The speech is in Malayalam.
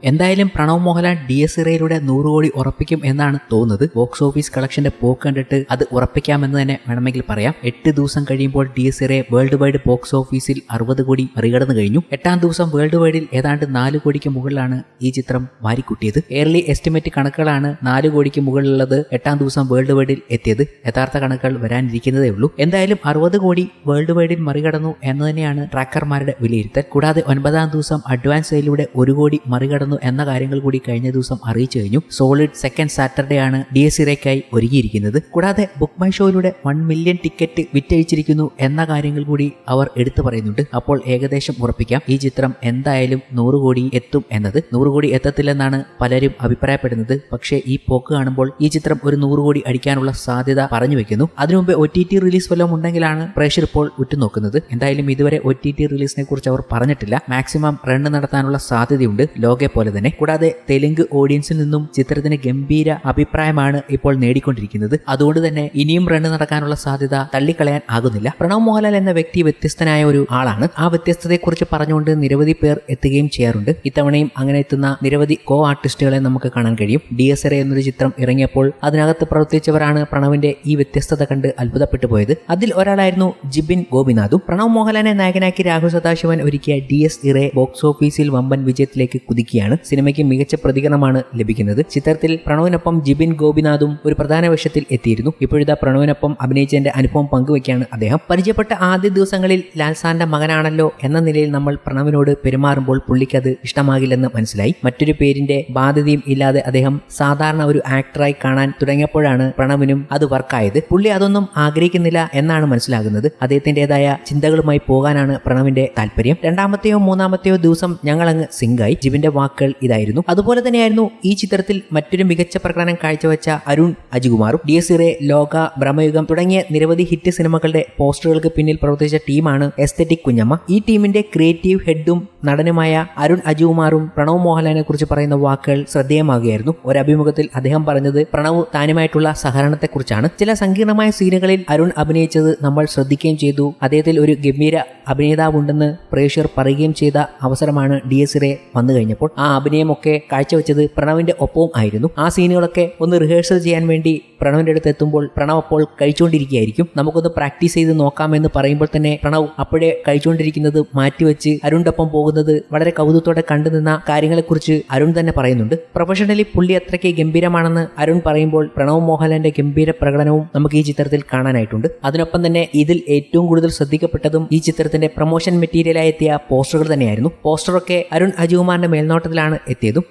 എന്തായാലും പ്രണവ് മോഹൻലാൽ ഡി എസ് ഇറയിലൂടെ നൂറ് കോടി ഉറപ്പിക്കും എന്നാണ് തോന്നുന്നത്. ബോക്സ് ഓഫീസ് കളക്ഷന്റെ പോക്ക് കണ്ടിട്ട് അത് ഉറപ്പിക്കാമെന്ന് തന്നെ വേണമെങ്കിൽ പറയാം. എട്ട് ദിവസം കഴിയുമ്പോൾ ഡി എസ് ഇറയെ വേൾഡ് വൈഡ് ബോക്സ് ഓഫീസിൽ അറുപത് കോടി മറികടന്നു കഴിഞ്ഞു. എട്ടാം ദിവസം വേൾഡ് വൈഡിൽ ഏതാണ്ട് നാല് കോടിക്ക് മുകളിലാണ് ഈ ചിത്രം വാരിക്കൂട്ടിയത്. എയർലി എസ്റ്റിമേറ്റ് കണക്കുകളാണ് നാല് കോടിക്ക് മുകളിലുള്ളത് എട്ടാം ദിവസം വേൾഡ് വൈഡിൽ എത്തിയത്. യഥാർത്ഥ കണക്കുകൾ വരാനിരിക്കുന്നതേ ഉള്ളൂ. എന്തായാലും അറുപത് കോടി വേൾഡ് വൈഡിൽ മറികടന്നു എന്ന് തന്നെയാണ് ട്രാക്കർമാരുടെ വിലയിരുത്തൽ. കൂടാതെ ഒൻപതാം ദിവസം അഡ്വാൻസ് സെയിലൂടെ ഒരു കോടി മറികടന്നു എന്ന കാര്യങ്ങൾ കൂടി കഴിഞ്ഞ ദിവസം അറിയിച്ചു കഴിഞ്ഞു. സോളിഡ് സെക്കൻഡ് സാറ്റർഡേ ആണ് ഡി എസ് ഇറയ്ക്കായി ഒരുങ്ങിയിരിക്കുന്നത്. കൂടാതെ ബുക്ക് മൈ ഷോയിലൂടെ വൺ മില്യൺ ടിക്കറ്റ് വിറ്റഴിച്ചിരിക്കുന്നു എന്ന കാര്യങ്ങൾ കൂടി അവർ എടുത്തു പറയുന്നുണ്ട്. അപ്പോൾ ഏകദേശം ഉറപ്പിക്കാം. ഈ ചിത്രം എന്തായാലും നൂറ് കോടി എത്തും എന്നത്. നൂറ് കോടി എത്തത്തില്ലെന്നാണ് പലരും അഭിപ്രായപ്പെടുന്നത്. പക്ഷേ ഈ പോക്ക് കാണുമ്പോൾ ഈ ചിത്രം ഒരു നൂറ് കോടി അടിക്കാനുള്ള സാധ്യത പറഞ്ഞു വെക്കുന്നു. അതിനു മുമ്പ് ഒ ടി ടി റിലീസ് വല്ലതും ഉണ്ടെങ്കിലാണ് പ്രേക്ഷർ ഇപ്പോൾ ഉറ്റുനോക്കുന്നത്. എന്തായാലും ഇതുവരെ ഒ ടി ടി റിലീസിനെ കുറിച്ച് അവർ പറഞ്ഞിട്ടില്ല. മാക്സിമം റൺ നടത്താനുള്ള സാധ്യതയുണ്ട്. ലോകെ പോലെ തന്നെ. കൂടാതെ തെലുങ്ക് ഓഡിയൻസിൽ നിന്നും ചിത്രത്തിന് ഗംഭീര അഭിപ്രായമാണ് ഇപ്പോൾ നേടിക്കൊണ്ടിരിക്കുന്നത്. അതുകൊണ്ട് തന്നെ ഇനിയും റണ് നടക്കാനുള്ള സാധ്യത തള്ളിക്കളയാൻ ആകുന്നില്ല. പ്രണവ് മോഹൻലാൽ എന്ന വ്യക്തി വ്യത്യസ്തനായ ഒരു ആളാണ്. ആ വ്യത്യസ്തതയെക്കുറിച്ച് പറഞ്ഞുകൊണ്ട് നിരവധി പേർ എത്തുകയും ചെയ്യാറുണ്ട്. ഇത്തവണയും അങ്ങനെ എത്തുന്ന നിരവധി കോ ആർട്ടിസ്റ്റുകളെ നമുക്ക് കാണാൻ കഴിയും. ഡി എസ് എറ എന്നൊരു ചിത്രം ഇറങ്ങിയപ്പോൾ അതിനകത്ത് പ്രവർത്തിച്ചവരാണ് പ്രണവിന്റെ ഈ വ്യത്യസ്തത കണ്ട് അത്ഭുതപ്പെട്ടു പോയത്. അതിൽ ഒരാളായിരുന്നു ജിബിൻ ഗോപിനാഥും. പ്രണവ് മോഹൻലാലിനെ നായകനാക്കി രാഹുൽ സദാശിവൻ ഒരുക്കിയ ഡി എസ് ഇറെ ബോക്സ് ഓഫീസിൽ വമ്പൻ വിജയത്തിലേക്ക് കുതിക്കുകയാണ്. സിനിമയ്ക്ക് മികച്ച പ്രതികരണമാണ് ലഭിക്കുന്നത്. ചിത്രത്തിൽ പ്രണവിനൊപ്പം ജിബിൻ ഗോപിനാഥും ഒരു പ്രധാന വേഷത്തിൽ എത്തിയിരുന്നു. ഇപ്പോഴത്തെ പ്രണവിനൊപ്പം അഭിനയിച്ചതിന്റെ അനുഭവം പങ്കുവയ്ക്കുകയാണ് അദ്ദേഹം. പരിചയപ്പെട്ട ആദ്യ ദിവസങ്ങളിൽ ലാൽസാന്റെ മകനാണല്ലോ എന്ന നിലയിൽ നമ്മൾ പ്രണവിനോട് പെരുമാറുമ്പോൾ പുള്ളിക്കത് ഇഷ്ടമാകില്ലെന്ന് മനസ്സിലായി. മറ്റൊരു പേരിന്റെ ബാധ്യതയും ഇല്ലാതെ അദ്ദേഹം സാധാരണ ഒരു ആക്ടറായി കാണാൻ തുടങ്ങിയപ്പോഴാണ് പ്രണവിനും അത് വർക്കായത്. പുള്ളി അതൊന്നും ആഗ്രഹിക്കുന്നില്ല എന്നാണ് മനസ്സിലാകുന്നത്. അദ്ദേഹത്തിന്റേതായ ചിന്തകളുമായി പോകാനാണ് പ്രണവിന്റെ താല്പര്യം. രണ്ടാമത്തെയോ മൂന്നാമത്തെയോ ദിവസം ഞങ്ങൾ അങ്ങ് സിംഗായി ജിബിന്റെ വാക്കുകൾ ഇതായിരുന്നു. അതുപോലെ തന്നെയായിരുന്നു ഈ ചിത്രത്തിൽ മറ്റൊരു മികച്ച പ്രകടനം കാഴ്ചവെച്ച Arun അജികുമാറും. D S Irae Lokah Bramayugam തുടങ്ങിയ നിരവധി ഹിറ്റ് സിനിമകളുടെ പോസ്റ്ററുകൾക്ക് പിന്നിൽ പ്രവർത്തിച്ച ടീമാണ് എസ്തെറ്റിക് കുഞ്ഞമ്മ. ഈ ടീമിന്റെ ക്രിയേറ്റീവ് ഹെഡും നടനുമായ അരുൺ അജികുമാറും പ്രണവ് മോഹൻലാലിനെ കുറിച്ച് പറയുന്ന വാക്കുകൾ ശ്രദ്ധേയമാകുകയായിരുന്നു. ഒരഭിമുഖത്തിൽ അദ്ദേഹം പറഞ്ഞത് പ്രണവ് താനുമായിട്ടുള്ള സഹകരണത്തെക്കുറിച്ചാണ്. ചില സങ്കീർണമായ സീനുകളിൽ അരുൺ അഭിനയിച്ചത് നമ്മൾ ശ്രദ്ധിക്കുകയും ചെയ്തു. അദ്ദേഹത്തിൽ ഒരു ഗംഭീര അഭിനേതാവുണ്ടെന്ന് പ്രേക്ഷകർ പറയുകയും ചെയ്ത അവസരമാണ് ഡി എസ് ഇറെ വന്നു കഴിഞ്ഞപ്പോൾ അഭിനയമൊക്കെ കാഴ്ചവെച്ചത് പ്രണവിന്റെ ഒപ്പവും ആയിരുന്നു. ആ സീനുകളൊക്കെ ഒന്ന് റിഹേഴ്സൽ ചെയ്യാൻ വേണ്ടി പ്രണവിന്റെ അടുത്ത് എത്തുമ്പോൾ പ്രണവ് അപ്പോൾ കഴിച്ചുകൊണ്ടിരിക്കുകയായിരിക്കും. നമുക്കൊന്ന് പ്രാക്ടീസ് ചെയ്ത് നോക്കാമെന്ന് പറയുമ്പോൾ തന്നെ പ്രണവ് അപ്പോഴേ കഴിച്ചുകൊണ്ടിരിക്കുന്നത് മാറ്റിവെച്ച് അരുണിന്റെ പോകുന്നത് വളരെ കൗതുകത്തോടെ കണ്ടുനിന്ന കാര്യങ്ങളെക്കുറിച്ച് അരുൺ തന്നെ പറയുന്നുണ്ട്. പ്രൊഫഷണലി പുള്ളി അത്രയ്ക്ക് ഗംഭീരമാണെന്ന് അരുൺ പറയുമ്പോൾ പ്രണവ് മോഹൻലാലിന്റെ ഗംഭീര പ്രകടനവും നമുക്ക് ഈ ചിത്രത്തിൽ കാണാനായിട്ടുണ്ട്. അതിനൊപ്പം തന്നെ ഇതിൽ ഏറ്റവും കൂടുതൽ ശ്രദ്ധിക്കപ്പെട്ടതും ഈ ചിത്രത്തിന്റെ പ്രൊമോഷൻ മെറ്റീരിയലായി എത്തിയ പോസ്റ്ററുകൾ തന്നെയായിരുന്നു. പോസ്റ്ററൊക്കെ അരുൺ അജികുമാറിന്റെ മേൽനോട്ടത്തിലാണ് എത്തിയതും